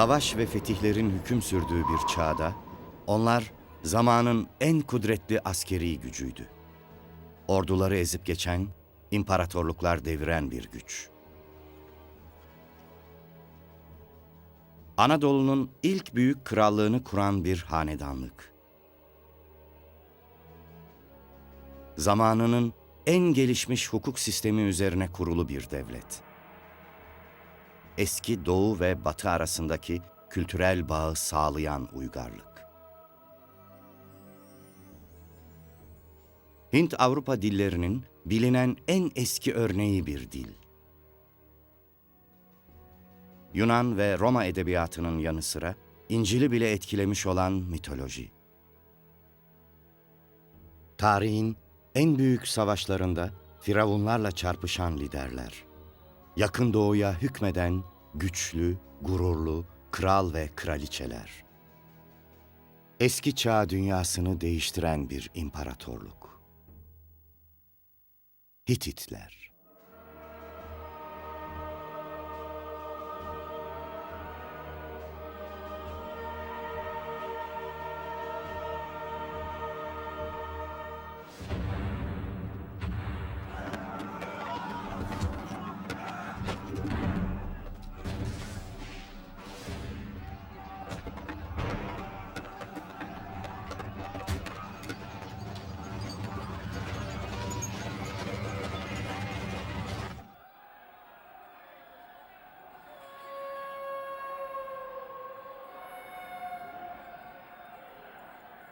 Savaş ve fetihlerin hüküm sürdüğü bir çağda onlar zamanın en kudretli askeri gücüydü. Orduları ezip geçen, imparatorluklar deviren bir güç. Anadolu'nun ilk büyük krallığını kuran bir hanedanlık. Zamanının en gelişmiş hukuk sistemi üzerine kurulu bir devlet. Eski Doğu ve Batı arasındaki kültürel bağı sağlayan uygarlık. Hint-Avrupa dillerinin bilinen en eski örneği bir dil. Yunan ve Roma edebiyatının yanı sıra İncil'i bile etkilemiş olan mitoloji. Tarihin en büyük savaşlarında firavunlarla çarpışan liderler. Yakın doğuya hükmeden güçlü, gururlu kral ve kraliçeler. Eski çağ dünyasını değiştiren bir imparatorluk. Hititler.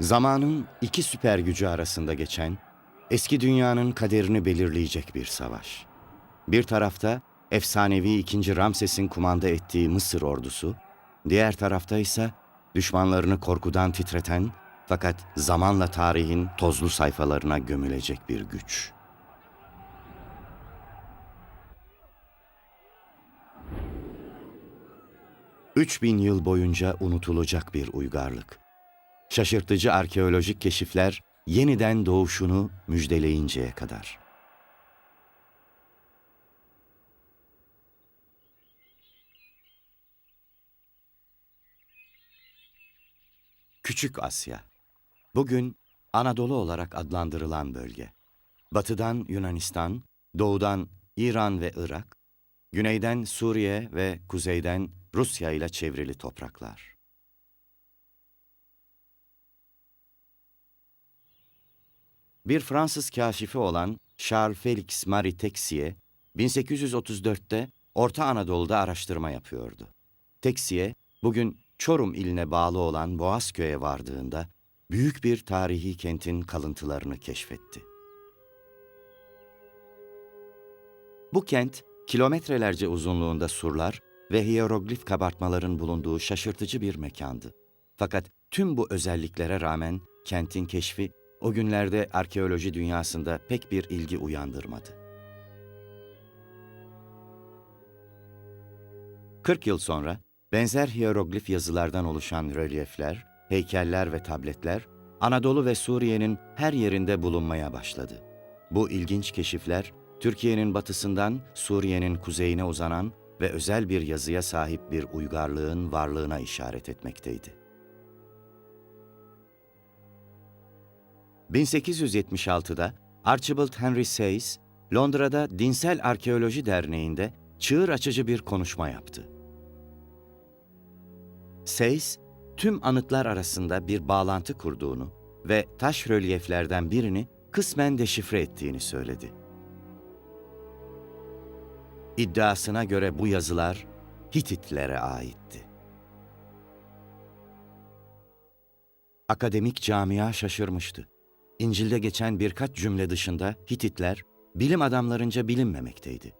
Zamanın iki süper gücü arasında geçen, eski dünyanın kaderini belirleyecek bir savaş. Bir tarafta efsanevi 2. Ramses'in kumanda ettiği Mısır ordusu, diğer tarafta ise düşmanlarını korkudan titreten fakat zamanla tarihin tozlu sayfalarına gömülecek bir güç. Üç bin yıl boyunca unutulacak bir uygarlık. Şaşırtıcı arkeolojik keşifler yeniden doğuşunu müjdeleyinceye kadar. Küçük Asya. Bugün Anadolu olarak adlandırılan bölge. Batıdan Yunanistan, doğudan İran ve Irak, güneyden Suriye ve kuzeyden Rusya ile çevrili topraklar. Bir Fransız kaşifi olan Charles Félix Marie Texier, 1834'te Orta Anadolu'da araştırma yapıyordu. Texier, bugün Çorum iline bağlı olan Boğazköy'e vardığında büyük bir tarihi kentin kalıntılarını keşfetti. Bu kent, kilometrelerce uzunluğunda surlar ve hieroglif kabartmaların bulunduğu şaşırtıcı bir mekandı. Fakat tüm bu özelliklere rağmen kentin keşfi o günlerde arkeoloji dünyasında pek bir ilgi uyandırmadı. 40 yıl sonra benzer hieroglif yazılardan oluşan rölyefler, heykeller ve tabletler Anadolu ve Suriye'nin her yerinde bulunmaya başladı. Bu ilginç keşifler Türkiye'nin batısından Suriye'nin kuzeyine uzanan ve özel bir yazıya sahip bir uygarlığın varlığına işaret etmekteydi. 1876'da Archibald Henry Sayes, Londra'da Dinsel Arkeoloji Derneği'nde çığır açıcı bir konuşma yaptı. Sayes, tüm anıtlar arasında bir bağlantı kurduğunu ve taş rölyeflerden birini kısmen deşifre ettiğini söyledi. İddiasına göre bu yazılar Hititlere aitti. Akademik camia şaşırmıştı. İncil'de geçen birkaç cümle dışında Hititler bilim adamlarınca bilinmemekteydi.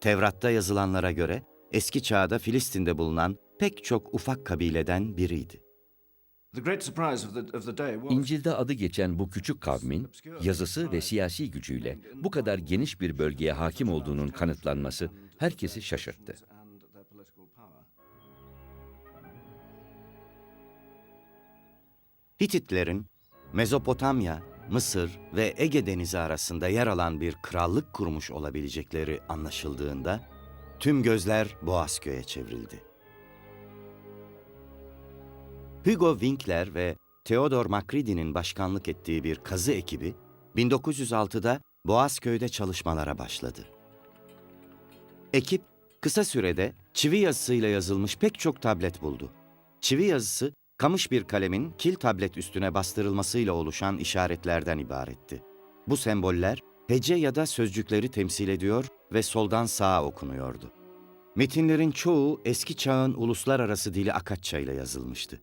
Tevrat'ta yazılanlara göre eski çağda Filistin'de bulunan pek çok ufak kabileden biriydi. İncil'de adı geçen bu küçük kavmin yazısı ve siyasi gücüyle bu kadar geniş bir bölgeye hakim olduğunun kanıtlanması herkesi şaşırttı. Hititlerin Mezopotamya, Mısır ve Ege Denizi arasında yer alan bir krallık kurmuş olabilecekleri anlaşıldığında tüm gözler Boğazköy'e çevrildi. Hugo Winkler ve Theodor Macready'nin başkanlık ettiği bir kazı ekibi 1906'da Boğazköy'de çalışmalara başladı. Ekip kısa sürede çivi yazısıyla yazılmış pek çok tablet buldu. Çivi yazısı kamış bir kalemin kil tablet üstüne bastırılmasıyla oluşan işaretlerden ibaretti. Bu semboller hece ya da sözcükleri temsil ediyor ve soldan sağa okunuyordu. Metinlerin çoğu eski çağın uluslararası dili Akatça ile yazılmıştı.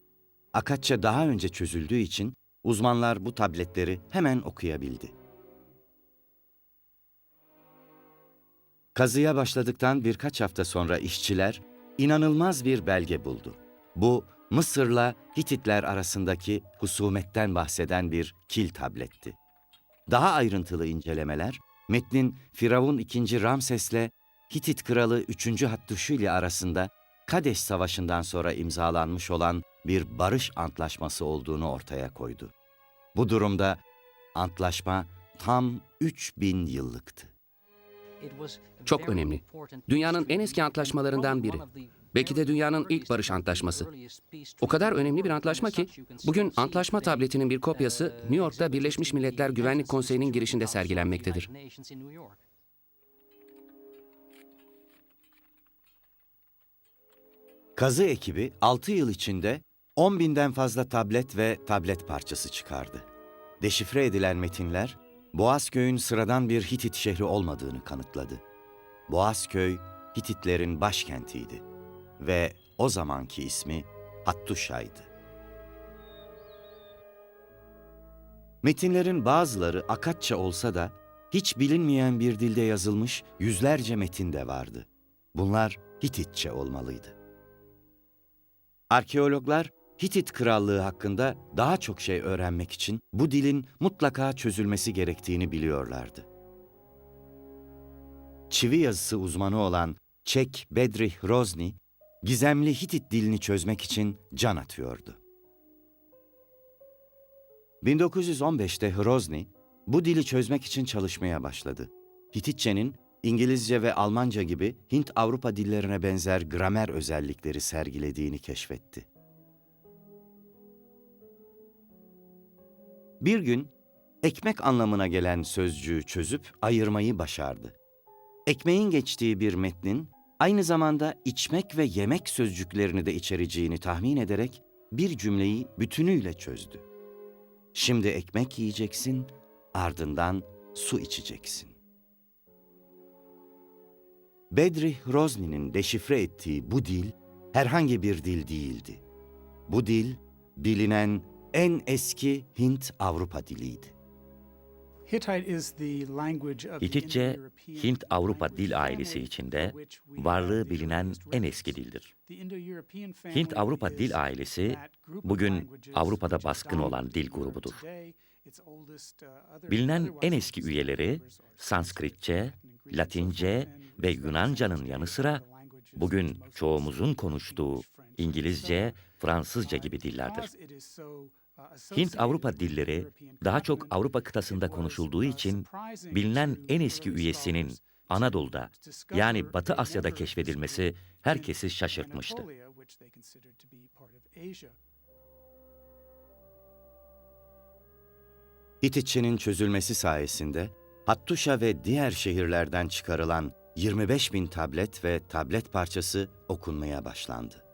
Akatça daha önce çözüldüğü için uzmanlar bu tabletleri hemen okuyabildi. Kazıya başladıktan birkaç hafta sonra işçiler inanılmaz bir belge buldu. Bu Mısır'la Hititler arasındaki husumetten bahseden bir kil tabletti. Daha ayrıntılı incelemeler metnin Firavun II. Ramses'le Hitit kralı 3. Hattuşili arasında Kadeş Savaşı'ndan sonra imzalanmış olan bir barış antlaşması olduğunu ortaya koydu. Bu durumda antlaşma tam 3000 yıllıktı. Çok önemli. Dünyanın en eski antlaşmalarından biri. Belki de dünyanın ilk barış antlaşması. O kadar önemli bir antlaşma ki bugün antlaşma tabletinin bir kopyası New York'ta Birleşmiş Milletler Güvenlik Konseyi'nin girişinde sergilenmektedir. Kazı ekibi 6 yıl içinde 10 binden fazla tablet ve tablet parçası çıkardı. Deşifre edilen metinler, Boğazköy'ün sıradan bir Hitit şehri olmadığını kanıtladı. Boğazköy, Hititlerin başkentiydi ve o zamanki ismi Hattuşa'ydı. Metinlerin bazıları Akatça olsa da hiç bilinmeyen bir dilde yazılmış yüzlerce metin de vardı. Bunlar Hititçe olmalıydı. Arkeologlar Hitit krallığı hakkında daha çok şey öğrenmek için bu dilin mutlaka çözülmesi gerektiğini biliyorlardı. Çivi yazısı uzmanı olan Çek Bedrih Rozni, gizemli Hitit dilini çözmek için can atıyordu. 1915'te Hrozny, bu dili çözmek için çalışmaya başladı. Hititçenin İngilizce ve Almanca gibi Hint-Avrupa dillerine benzer gramer özellikleri sergilediğini keşfetti. Bir gün ekmek anlamına gelen sözcüğü çözüp ayırmayı başardı. Ekmeğin geçtiği bir metnin aynı zamanda içmek ve yemek sözcüklerini de içereceğini tahmin ederek bir cümleyi bütünüyle çözdü. Şimdi ekmek yiyeceksin, ardından su içeceksin. Bedri Hrozni'nin deşifre ettiği bu dil herhangi bir dil değildi. Bu dil bilinen en eski Hint-Avrupa diliydi. Hititçe, Hint-Avrupa dil ailesi içinde varlığı bilinen en eski dildir. Hint-Avrupa dil ailesi bugün Avrupa'da baskın olan dil grubudur. Bilinen en eski üyeleri Sanskritçe, Latince ve Yunanca'nın yanı sıra bugün çoğumuzun konuştuğu İngilizce, Fransızca gibi dillerdir. Hint-Avrupa dilleri daha çok Avrupa kıtasında konuşulduğu için bilinen en eski üyesinin Anadolu'da yani Batı Asya'da keşfedilmesi herkesi şaşırtmıştı. Hititçenin çözülmesi sayesinde Hattuşa ve diğer şehirlerden çıkarılan 25 bin tablet ve tablet parçası okunmaya başlandı.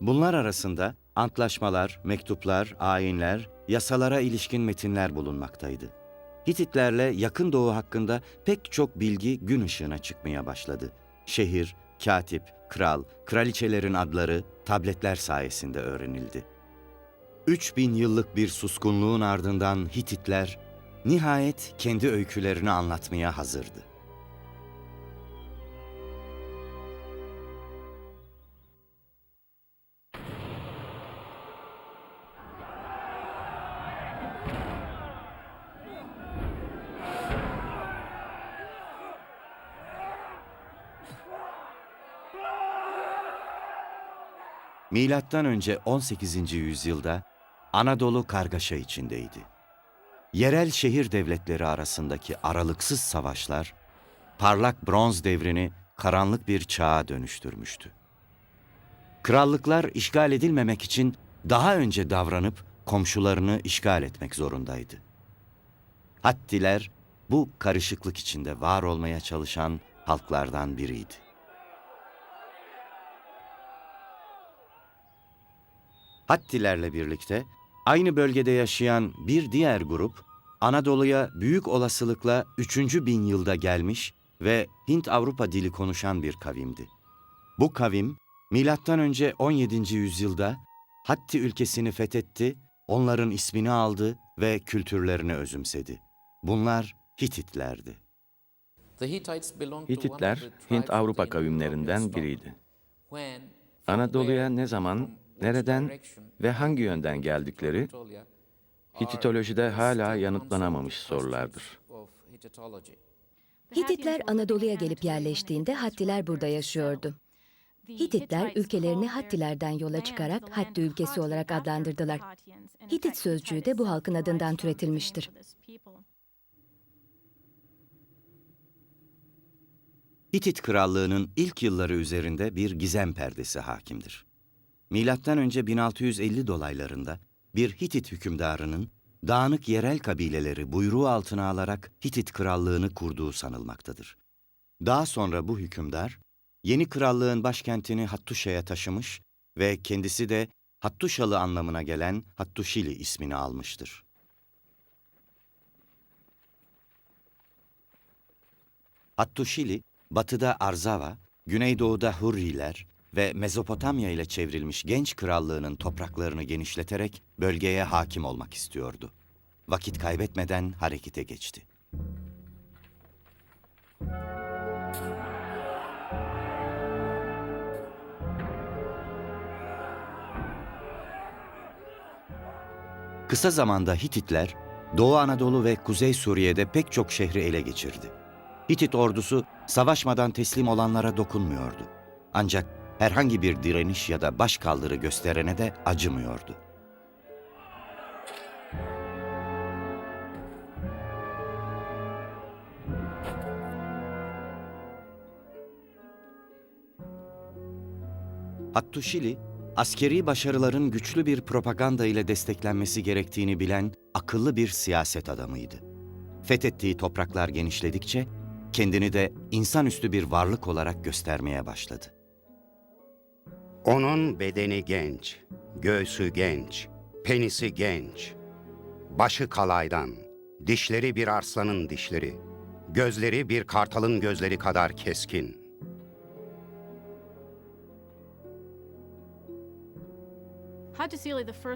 Bunlar arasında antlaşmalar, mektuplar, ayinler, yasalara ilişkin metinler bulunmaktaydı. Hititlerle yakın doğu hakkında pek çok bilgi gün ışığına çıkmaya başladı. Şehir, katip, kral, kraliçelerin adları tabletler sayesinde öğrenildi. 3000 yıllık bir suskunluğun ardından Hititler nihayet kendi öykülerini anlatmaya hazırdı. Milattan önce 18. yüzyılda Anadolu kargaşa içindeydi. Yerel şehir devletleri arasındaki aralıksız savaşlar parlak bronz devrini karanlık bir çağa dönüştürmüştü. krallıklar işgal edilmemek için daha önce davranıp komşularını işgal etmek zorundaydı. Hattiler bu karışıklık içinde var olmaya çalışan halklardan biriydi. Hattilerle birlikte aynı bölgede yaşayan bir diğer grup Anadolu'ya büyük olasılıkla 3. bin yılda gelmiş ve Hint-Avrupa dili konuşan bir kavimdi. Bu kavim milattan önce 17. yüzyılda Hatti ülkesini fethetti, onların ismini aldı ve kültürlerini özümsedi. Bunlar Hititlerdi. Hititler Hint-Avrupa kavimlerinden biriydi. Anadolu'ya ne zaman, nereden ve hangi yönden geldikleri Hititolojide hala yanıtlanamamış sorulardır. Hititler Anadolu'ya gelip yerleştiğinde Hattiler burada yaşıyordu. Hititler ülkelerini Hattilerden yola çıkarak Hatti ülkesi olarak adlandırdılar. Hitit sözcüğü de bu halkın adından türetilmiştir. Hitit krallığının ilk yılları üzerinde bir gizem perdesi hakimdir. Milattan önce 1650 dolaylarında bir Hitit hükümdarının dağınık yerel kabileleri buyruğu altına alarak Hitit krallığını kurduğu sanılmaktadır. Daha sonra bu hükümdar yeni krallığın başkentini Hattuşa'ya taşımış ve kendisi de Hattuşalı anlamına gelen Hattuşili ismini almıştır. Hattuşili, batıda Arzava, güneydoğuda Hurriler ve Mezopotamya ile çevrilmiş genç krallığının topraklarını genişleterek bölgeye hakim olmak istiyordu. Vakit kaybetmeden harekete geçti. Kısa zamanda Hititler, Doğu Anadolu ve Kuzey Suriye'de pek çok şehri ele geçirdi. Hitit ordusu savaşmadan teslim olanlara dokunmuyordu. Ancak herhangi bir direniş ya da başkaldırı gösterene de acımıyordu. Hattuşili, askeri başarıların güçlü bir propaganda ile desteklenmesi gerektiğini bilen akıllı bir siyaset adamıydı. Fethettiği topraklar genişledikçe kendini de insanüstü bir varlık olarak göstermeye başladı. Onun bedeni genç, göğsü genç, penisi genç. Başı kalaydan, dişleri bir arslanın dişleri, gözleri bir kartalın gözleri kadar keskin.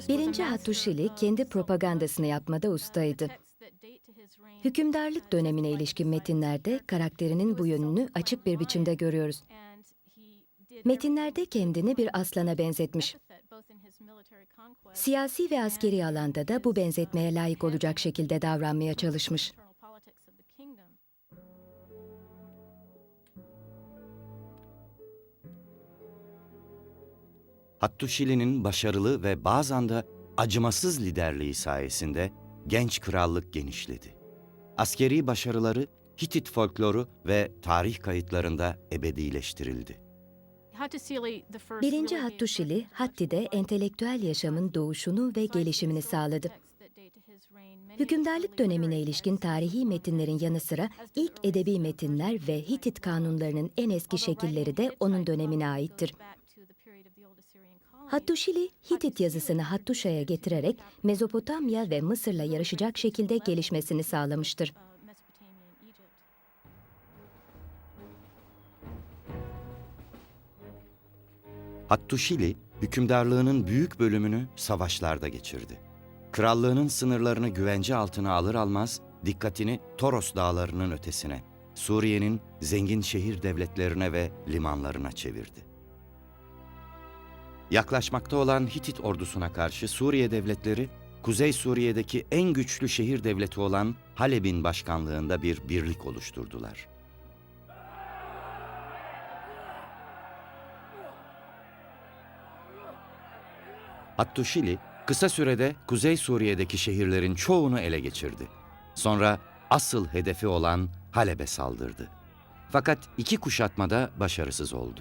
Birinci Hattuşili kendi propagandasını yapmada ustaydı. Hükümdarlık dönemine ilişkin metinlerde karakterinin bu yönünü açık bir biçimde görüyoruz. Metinlerde kendini bir aslana benzetmiş. Siyasi ve askeri alanda da bu benzetmeye layık olacak şekilde davranmaya çalışmış. Hattuşili'nin başarılı ve bazen de acımasız liderliği sayesinde genç krallık genişledi. Askeri başarıları Hitit folkloru ve tarih kayıtlarında ebedileştirildi. Birinci Hattuşili, Hatti'de entelektüel yaşamın doğuşunu ve gelişimini sağladı. Hükümdarlık dönemine ilişkin tarihi metinlerin yanı sıra ilk edebi metinler ve Hitit kanunlarının en eski şekilleri de onun dönemine aittir. Hattuşili, Hitit yazısını Hattuşa'ya getirerek Mezopotamya ve Mısır'la yarışacak şekilde gelişmesini sağlamıştır. Hattuşili, hükümdarlığının büyük bölümünü savaşlarda geçirdi. Krallığının sınırlarını güvence altına alır almaz dikkatini Toros dağlarının ötesine, Suriye'nin zengin şehir devletlerine ve limanlarına çevirdi. Yaklaşmakta olan Hitit ordusuna karşı Suriye devletleri, Kuzey Suriye'deki en güçlü şehir devleti olan Halep'in başkanlığında bir birlik oluşturdular. Hattuşili kısa sürede Kuzey Suriye'deki şehirlerin çoğunu ele geçirdi. Sonra asıl hedefi olan Halep'e saldırdı. Fakat iki kuşatmada başarısız oldu.